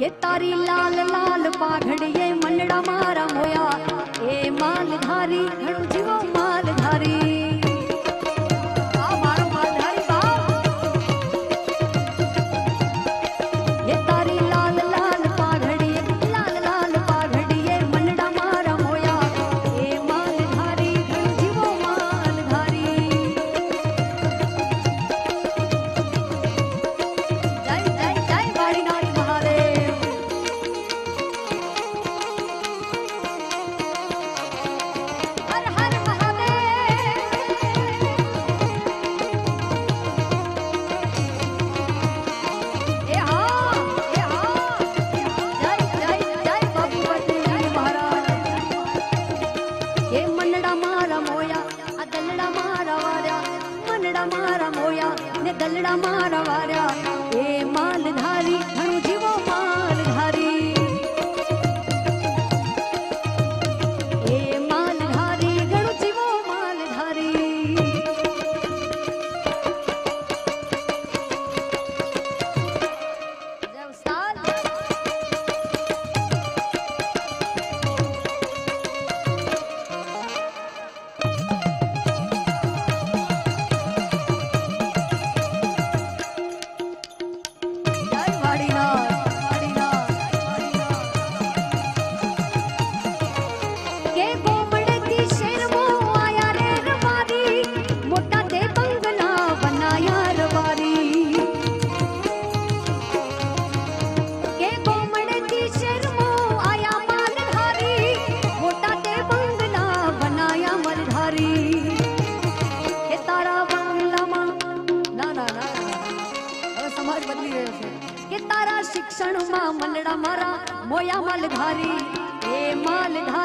કે તારી લાલ લાલ પાઘડીએ મંડળા મારા મોયા એ માલ ધારી ઘણું જીવો દલડા મારા વારા મારા શિક્ષણમાં મંડળા મારા મોયા માલધારી એ માલધારી.